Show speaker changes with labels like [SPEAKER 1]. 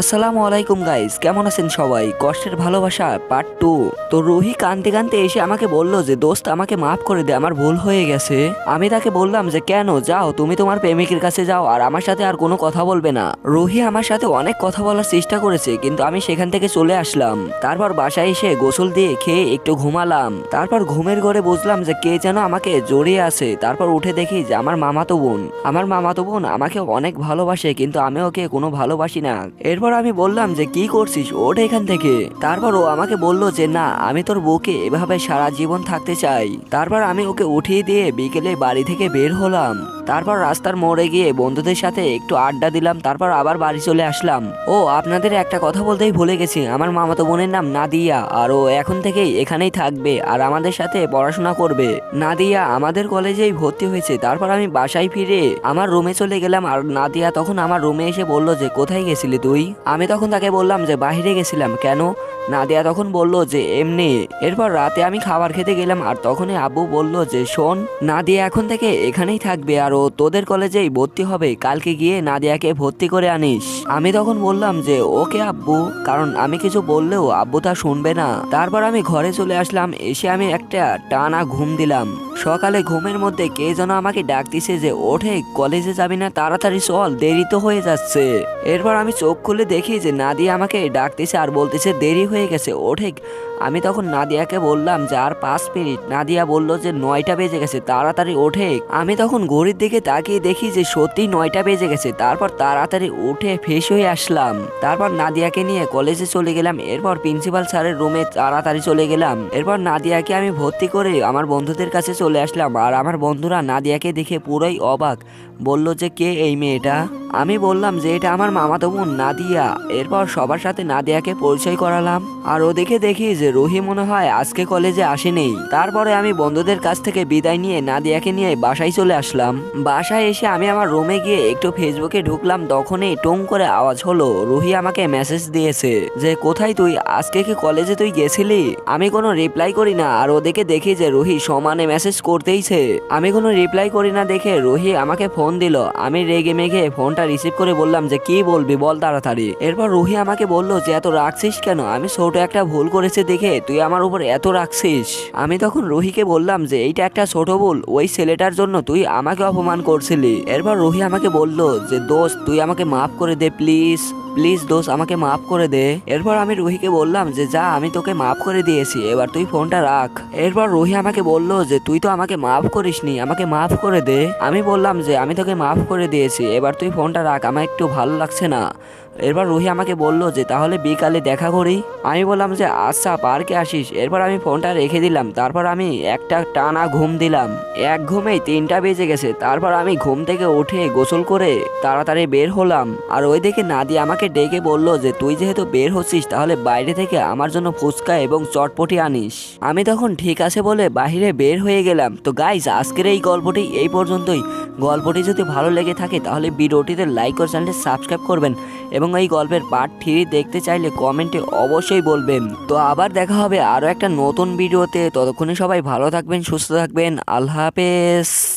[SPEAKER 1] আসসালামু আলাইকুম গাইস কেমন আছেন সবাই? কষ্টের ভালোবাসা পার্ট টু তো রুহি কানতে কানতে এসে আমাকে বলল যে, দোস্ত, আমাকে মাফ করে দে, আমার ভুল হয়ে গেছে। আমি তাকে বললাম যে, কেন? যাও, তুমি তোমার প্রেমিকের কাছে যাও, আর আমার সাথে আর কোনো কথা বলবে না। রুহি আমার সাথে অনেক কথা বলার চেষ্টা করেছে, কিন্তু আমি সেখান থেকে চলে আসলাম। তারপর বাসায় এসে গোসল দিয়ে খেয়ে একটু ঘুমালাম। তারপর ঘুমের ঘরে বুঝলাম যে, কে যেন আমাকে জড়িয়ে আছে। তারপর উঠে দেখি যে, আমার মামাতো বোন। আমার মামাতো বোন আমাকে অনেক ভালোবাসে, কিন্তু আমি ওকে কোনো ভালোবাসি না। এরপর আমি বললাম যে, কি করছিস? ওঠ এখান থেকে। তারপর ও আমাকে বলল যে, না, আমি তোর বউকে এভাবে সারা জীবন থাকতে চাই। তারপর আমি ওকে উঠিয়ে দিয়ে বিকেলে বাড়ি থেকে বের হলাম। তারপর রাস্তার মোড়ে গিয়ে বন্ধুদের সাথে একটু আড্ডা দিলাম, তারপর আবার বাড়ি চলে আসলাম। ও, আপনাদের একটা কথা বলতেই ভুলে গেছি। আমার মামাতো বোনের নাম নাদিয়া, আর ও এখন থেকেই এখানেই থাকবে আর আমাদের সাথে পড়াশোনা করবে। নাদিয়া আমাদের কলেজেই ভর্তি হয়েছে। তারপর আমি বাসায় ফিরে আমার রুমে চলে গেলাম, আর নাদিয়া তখন আমার রুমে এসে বলল যে, কোথায় গেছিলি তুই? আমি তখন তাকে বললাম যে বাইরে গেছিলাম, কেন? নাদিয়া তখন বলল যে এমনি। এরপর রাতে আমি খাবার খেতে গেলাম আর তখনই আব্বু বলল যে, শোন, নাদিয়া এখন থেকে এখানেই থাকবে আর ও তোদের কলেজেই ভর্তি হবে। কালকে গিয়ে নাদিয়াকে ভর্তি করে আনিস। আমি তখন বললাম যে, ওকে আব্বু, কারণ আমি কিছু বললেও আব্বু তা শুনবে না। তারপর আমি ঘরে চলে আসলাম, এসে আমি একটা টানা ঘুম দিলাম। সকালে ঘুমের মধ্যে কে যেন আমাকে ডাক দিছে যে, ওঠে, কলেজে যাবি না, তাড়াতাড়ি চল, দেরি তো হয়ে যাচ্ছে। এরপর আমি চোখ খুলে দেখি যে, নাদিয়া আমাকে ডাকতেছে আর বলতেছে, দেরি হয়ে গেছে, ওঠে। আমি তখন নাদিয়াকে বললাম যে, আর পাঁচ মিনিট। নাদিয়া বলল যে, নয়টা বেজে গেছে, তাড়াতাড়ি ওঠে। আমি তখন ঘড়ির দিকে তাকিয়ে দেখি যে সত্যি নয়টা বেজে গেছে। তারপর তাড়াতাড়ি উঠে ফ্রেশ হয়ে আসলাম। তারপর নাদিয়াকে নিয়ে কলেজে চলে গেলাম। এরপর প্রিন্সিপাল স্যারের রুমে তাড়াতাড়ি চলে গেলাম। এরপর নাদিয়াকে আমি ভর্তি করে আমার বন্ধুদের কাছে চলে আসলাম। আর আমার বন্ধুরা নাদিয়াকে দেখে পুরোই অবাক। বলল যে, কে এই মেয়েটা? আমি বললাম যে এটা আমার মামাতো বোন নাদিয়া। এরপর সবার সাথে নাদিয়াকে পরিচয় করালাম। আর ও দেখে দেখি যে রুহি মনে হয় আজকে কলেজে আসেনি। তারপরে আমি বন্ধুদের কাছ থেকে বিদায় নিয়ে নাদিয়াকে নিয়ে বাসায় চলে আসলাম। বাসায় এসে আমি আমার রুমে গিয়ে একটু ফেসবুকে ঢুকলাম, তখনই টুং করে আওয়াজ হলো, রুহি আমাকে মেসেজ দিয়েছে যে, কোথায় তুই? আজকে কি কলেজে তুই গেছিলি? আমি কোনো রিপ্লাই করি না, আর ওদিকে দেখি যে রুহি সমানে মেসেজ করতেইছে। আমি কোনো রিপ্লাই করি না দেখে রুহি আমাকে ফোন দিল। আমি রেগে মেঘে ফোনটা রিসিভ করে বললাম যে, কি বলবি বল তাড়াতাড়ি? এরপর রুহি আমাকে বলল যে, এত রাখছিস কেন? আমি ছোট একটা ভুল করেছে দেখে তুই আমার উপর এত রাখছিস আমি তখন রুহিকে বললাম যে, এইটা একটা ছোট ভুল। ওই ছেলেটার জন্য তুই আমাকে অপমান করছিলি। এরপর রুহি আমাকে বলল যে, দোস্ত, তুই আমাকে মাফ করে দে প্লিজ প্লিজ দোস্ত, আমাকে মাফ করে দে। এরপর আমি রুহিকে বললাম যে, যা, আমি তোকে মাফ করে দিয়েছি। এবার তুই ফোনটা রাখ। এরপর রুহি আমাকে বলল যে, তুই তো আমাকে মাফ করিসনি, আমাকে মাফ করে দে। আমি বললাম যে, আমি তোকে মাফ করে দিয়েছি। এবার তুই ফোনটা রাখ আমার একটু ভালো লাগছে না। এরপর রুহি আমাকে বলল যে, তাহলে বিকালে দেখা করি। আমি বললাম যে আচ্ছা পার্কে আসিস। এরপর আমি ফোনটা রেখে দিলাম। তারপর আমি একটা টানা ঘুম দিলাম। এক ঘুমেই তিনটা বেজে গেছে। তারপর আমি ঘুম থেকে উঠে গোসল করে তাড়াতাড়ি বের হলাম। আর ওই দেখে নাদি আমাকে ডেকে বলল যে, তুই যেহেতু বের হচ্ছিস, তাহলে বাইরে থেকে আমার জন্য ফুচকা এবং চটপটি আনিস। আমি তখন ঠিক আছে বলে বাইরে বের হয়ে গেলাম। তো গাইজ আজকের এই গল্পটি এই পর্যন্তই। গল্পটি যদি ভালো লেগে থাকে, তাহলে ভিডিওটিতে লাইক করে চ্যানেলটি সাবস্ক্রাইব করবেন। এবং এই গল্পের পার্ট থ্রি দেখতে চাইলে কমেন্টে অবশ্যই বলবেন। তো আবার দেখা হবে আরও একটা নতুন ভিডিওতে ততক্ষণে সবাই ভালো থাকবেন, সুস্থ থাকবেন। আল্লাহ হাফেজ।